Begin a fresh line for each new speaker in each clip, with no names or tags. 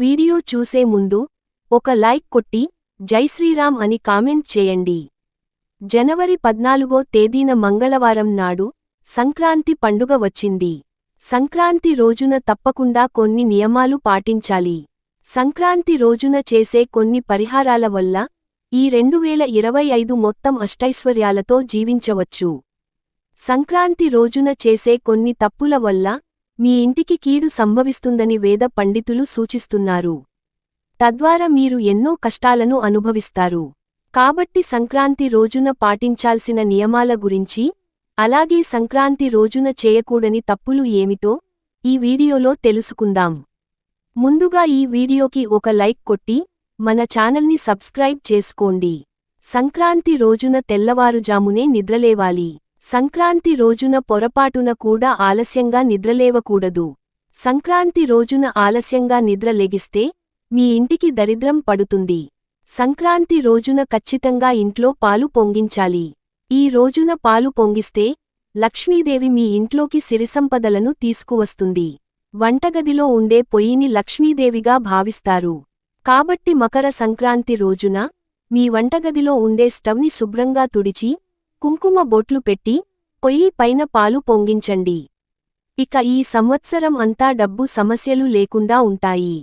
Video చూసే ముందు ఒక లైక్ కొట్టి జై శ్రీరామ్ అని కామెంట్ చేయండి. జనవరి పద్నాలుగో తేదీన మంగళవారం నాడు సంక్రాంతి పండుగ వచ్చింది. సంక్రాంతి రోజున తప్పకుండా కొన్ని నియమాలు పాటించాలి. సంక్రాంతి రోజున చేసే కొన్ని పరిహారాల వల్ల ఈ రెండువేల ఇరవై ఐదు మొత్తం అష్టైశ్వర్యాలతో జీవించవచ్చు. సంక్రాంతి రోజున చేసే కొన్ని తప్పుల వల్ల మీ ఇంటికి కీడు సంభవిస్తుందని వేద పండితులు సూచిస్తున్నారు. తద్వారా మీరు ఎన్నో కష్టాలను అనుభవిస్తారు. కాబట్టి సంక్రాంతి రోజున పాటించాల్సిన నియమాల గురించి అలాగే సంక్రాంతి రోజున చేయకూడని తప్పులు ఏమిటో ఈ వీడియోలో తెలుసుకుందాం. ముందుగా ఈ వీడియోకి ఒక లైక్ కొట్టి మన ఛానల్ని సబ్స్క్రైబ్ చేసుకోండి. సంక్రాంతి రోజున తెల్లవారుజామునే నిద్రలేవాలి. సంక్రాంతి రోజున పొరపాటున కూడా ఆలస్యంగా నిద్రలేవకూడదు. సంక్రాంతి రోజున ఆలస్యంగా నిద్ర లెగిస్తే మీ ఇంటికి దరిద్రం పడుతుంది. సంక్రాంతి రోజున ఖచ్చితంగా ఇంట్లో పాలు పొంగించాలి. ఈ రోజున పాలు పొంగిస్తే లక్ష్మీదేవి మీ ఇంట్లోకి సిరిసంపదలను తీసుకువస్తుంది. వంటగదిలో ఉండే పొయ్యిని లక్ష్మీదేవిగా భావిస్తారు. కాబట్టి మకర సంక్రాంతి రోజున మీ వంటగదిలో ఉండే స్టవ్ని శుభ్రంగా తుడిచి కుంకుమ బొట్లు పెట్టి పొయ్యి పైన పాలు పొంగించండి. ఇక ఈ సంవత్సరం అంతా డబ్బు సమస్యలు లేకుండా ఉంటాయి.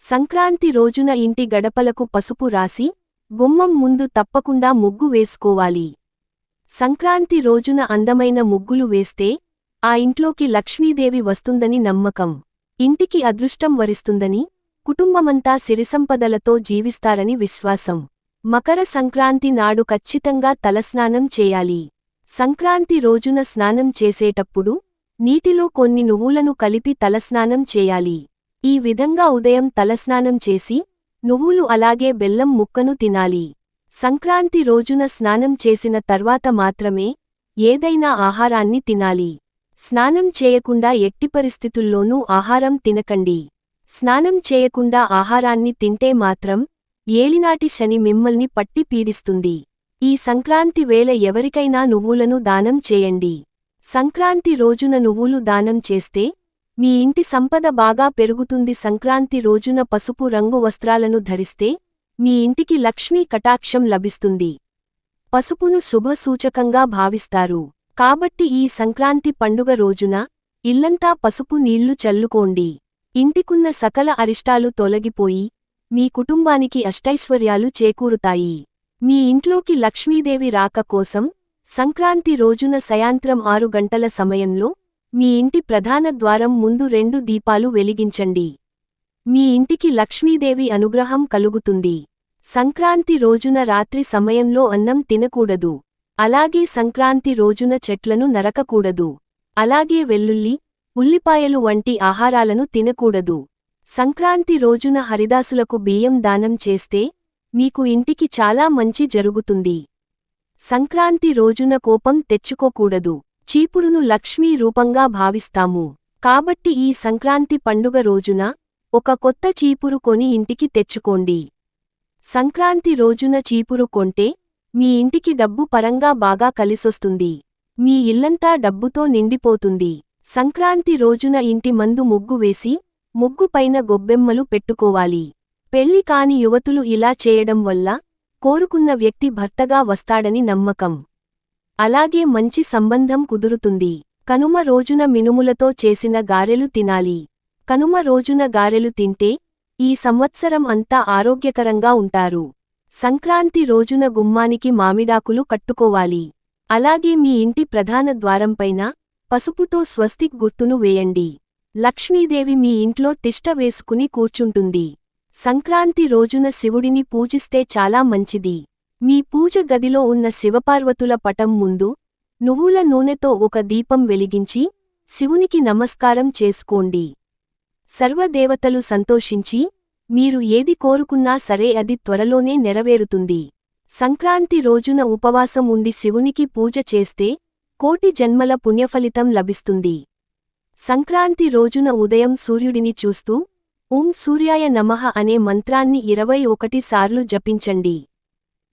సంక్రాంతి రోజున ఇంటి గడపలకు పసుపు రాసి గుమ్మం ముందు తప్పకుండా ముగ్గు వేసుకోవాలి. సంక్రాంతి రోజున అందమైన ముగ్గులు వేస్తే ఆ ఇంట్లోకి లక్ష్మీదేవి వస్తుందని నమ్మకం. ఇంటికి అదృష్టం వరిస్తుందని కుటుంబమంతా సిరిసంపదలతో జీవిస్తారని విశ్వాసం. మకర సంక్రాంతి నాడు ఖచ్చితంగా తలస్నానం చేయాలి. సంక్రాంతి రోజున స్నానం చేసేటప్పుడు నీటిలో కొన్ని నువ్వులను కలిపి తలస్నానం చేయాలి. ఈ విధంగా ఉదయం తలస్నానం చేసి నువ్వులు అలాగే బెల్లం ముక్కను తినాలి. సంక్రాంతి రోజున స్నానం చేసిన తర్వాత మాత్రమే ఏదైనా ఆహారాన్ని తినాలి. స్నానం చేయకుండా ఎట్టి పరిస్థితుల్లోనూ ఆహారం తినకండి. స్నానం చేయకుండా ఆహారాన్ని తింటే మాత్రం ఏలినాటి శని మిమ్మల్ని పట్టి పీడిస్తుంది. ఈ సంక్రాంతి వేళ ఎవరికైనా నువ్వులను దానం చేయండి. సంక్రాంతి రోజున నువ్వులు దానం చేస్తే మీ ఇంటి సంపద బాగా పెరుగుతుంది. సంక్రాంతి రోజున పసుపు రంగు వస్త్రాలను ధరిస్తే మీ ఇంటికి లక్ష్మీ కటాక్షం లభిస్తుంది. పసుపును శుభ సూచకంగా భావిస్తారు. కాబట్టి ఈ సంక్రాంతి పండుగ రోజున ఇల్లంతా పసుపు నీళ్ళు చల్లుకోండి. ఇంటికున్న సకల అరిష్టాలు తొలగిపోయి మీ కుటుంబానికి అష్టైశ్వర్యాలు చేకూరుతాయి. మీ ఇంట్లోకి లక్ష్మీదేవి రాక కోసం సంక్రాంతి రోజున సయాంత్రం ఆరు గంటల సమయంలో మీ ఇంటి ప్రధాన ద్వారం ముందు రెండు దీపాలు వెలిగించండి. మీ ఇంటికి లక్ష్మీదేవి అనుగ్రహం కలుగుతుంది. సంక్రాంతి రోజున రాత్రి సమయంలో అన్నం తినకూడదు. అలాగే సంక్రాంతి రోజున చెట్లను నరకకూడదు. అలాగే వెల్లుల్లి ఉల్లిపాయలు వంటి ఆహారాలను తినకూడదు. సంక్రాంతి రోజున హరిదాసులకు బియ్యం దానం చేస్తే మీకు ఇంటికి చాలా మంచి జరుగుతుంది. సంక్రాంతి రోజున కోపం తెచ్చుకోకూడదు. చీపురును లక్ష్మీ రూపంగా భావిస్తాము. కాబట్టి ఈ సంక్రాంతి పండుగ రోజున ఒక కొత్త చీపురు కొని ఇంటికి తెచ్చుకోండి. సంక్రాంతి రోజున చీపురు కొంటే మీ ఇంటికి డబ్బు పరంగా బాగా కలిసొస్తుంది. మీ ఇల్లంతా డబ్బుతో నిండిపోతుంది. సంక్రాంతి రోజున ఇంటి మందు ముగ్గు వేసి ముగ్గుపైన గొబ్బెమ్మలు పెట్టుకోవాలి. పెళ్ళి కాని యువతులు ఇలా చేయడం వల్ల కోరుకున్న వ్యక్తి భర్తగా వస్తాడని నమ్మకం. అలాగే మంచి సంబంధం కుదురుతుంది. కనుమ రోజున మినుములతో చేసిన గారెలు తినాలి. కనుమ రోజున గారెలు తింటే ఈ సంవత్సరం అంతా ఆరోగ్యకరంగా ఉంటారు. సంక్రాంతి రోజున గుమ్మానికి మామిడాకులు కట్టుకోవాలి. అలాగే మీ ఇంటి ప్రధాన ద్వారంపైన పసుపుతో స్వస్తిక్ గుర్తును వేయండి. లక్ష్మీదేవి మీ ఇంట్లో తిష్ట వేసుకుని కూర్చుంటుంది. సంక్రాంతి రోజున శివుడిని పూజిస్తే చాలా మంచిది. మీ పూజ గదిలో ఉన్న శివపార్వతుల పటం ముందు నువ్వుల నూనెతో ఒక దీపం వెలిగించి శివునికి నమస్కారం చేసుకోండి. సర్వదేవతలు సంతోషించి మీరు ఏది కోరుకున్నా సరే అది త్వరలోనే నెరవేరుతుంది. సంక్రాంతి రోజున ఉపవాసం ఉండి శివునికి పూజ చేస్తే కోటి జన్మల పుణ్యఫలితం లభిస్తుంది. సంక్రాంతి రోజున ఉదయం సూర్యుడిని చూస్తూ ఓం సూర్యాయ నమః అనే మంత్రాన్ని ఇరవై ఒకటి సార్లు జపించండి.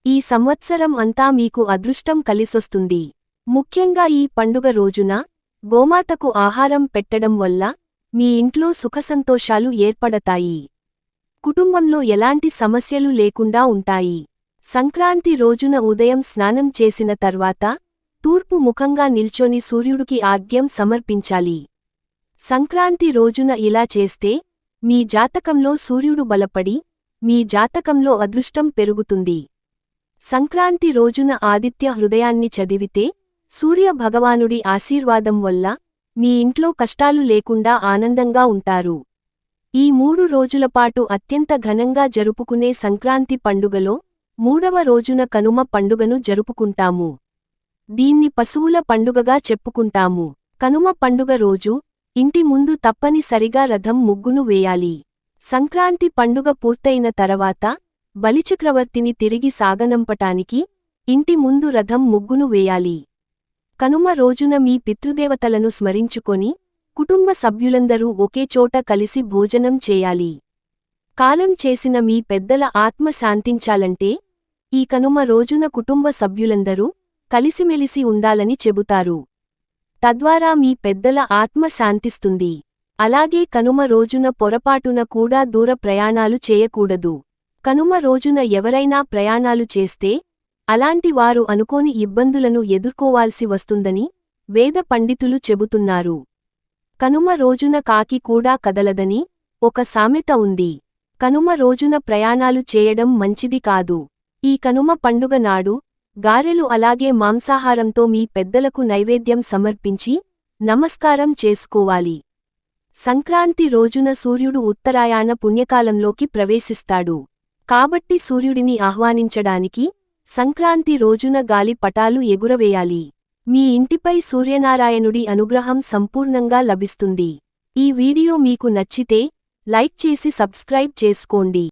ఈ సంవత్సరం అంతా మీకు అదృష్టం కలిసొస్తుంది. ముఖ్యంగా ఈ పండుగ రోజున గోమాతకు ఆహారం పెట్టడం వల్ల మీ ఇంట్లో సుఖసంతోషాలు ఏర్పడతాయి. కుటుంబంలో ఎలాంటి సమస్యలు లేకుండా ఉంటాయి. సంక్రాంతి రోజున ఉదయం స్నానం చేసిన తర్వాత తూర్పు ముఖంగా నిల్చొని సూర్యుడికి ఆగ్యం సమర్పించాలి. సంక్రాంతి రోజున ఇలా చేస్తే మీ జాతకంలో సూర్యుడు బలపడి మీ జాతకంలో అదృష్టం పెరుగుతుంది. సంక్రాంతి రోజున ఆదిత్య హృదయాన్ని చదివితే సూర్య భగవానుడి ఆశీర్వాదం వల్ల మీ ఇంట్లో కష్టాలు లేకుండా ఆనందంగా ఉంటారు. ఈ మూడు రోజులపాటు అత్యంత ఘనంగా జరుపుకునే సంక్రాంతి పండుగలో మూడవ రోజున కనుమ పండుగను జరుపుకుంటాము. దీన్ని పశువుల పండుగగా చెప్పుకుంటాము. కనుమ పండుగ రోజు ఇంటి ముందు తప్పనిసరిగా రథం ముగ్గును వేయాలి. సంక్రాంతి పండుగ పూర్తయిన తర్వాత బలిచక్రవర్తిని తిరిగి సాగనంపటానికి ఇంటి ముందు రథం ముగ్గును వేయాలి. కనుమ రోజున మీ పితృదేవతలను స్మరించుకొని కుటుంబ సభ్యులందరూ ఒకేచోట కలిసి భోజనం చేయాలి. కాలం చేసిన మీ పెద్దల ఆత్మ శాంతించాలంటే ఈ కనుమ రోజున కుటుంబ సభ్యులందరూ కలిసిమెలిసి ఉండాలని చెబుతారు. తద్వారా మీ పెద్దల ఆత్మ శాంతిస్తుంది. అలాగే కనుమ రోజున పొరపాటున కూడా దూర ప్రయాణాలు చేయకూడదు. కనుమ రోజున ఎవరైనా ప్రయాణాలు చేస్తే అలాంటి వారు అనుకోని ఇబ్బందులను ఎదుర్కోవాల్సి వస్తుందని వేద పండితులు చెబుతున్నారు. కనుమ రోజున కాకి కూడా కదలదని ఒక సామెత ఉంది. కనుమ రోజున ప్రయాణాలు చేయడం మంచిది కాదు. ఈ కనుమ పండుగ నాడు గారెలు అలాగే మాంసాహారంతో మీ పెద్దలకు నైవేద్యం సమర్పించి నమస్కారం చేసుకోవాలి. సంక్రాంతి రోజున సూర్యుడు ఉత్తరాయాణ పుణ్యకాలంలోకి ప్రవేశిస్తాడు. కాబట్టి సూర్యుడిని ఆహ్వానించడానికి సంక్రాంతి రోజున గాలి పటాలు ఎగురవేయాలి. మీ ఇంటిపై సూర్యనారాయణుడి అనుగ్రహం సంపూర్ణంగా లభిస్తుంది. ఈ వీడియో మీకు నచ్చితే లైక్ చేసి సబ్స్క్రైబ్ చేసుకోండి.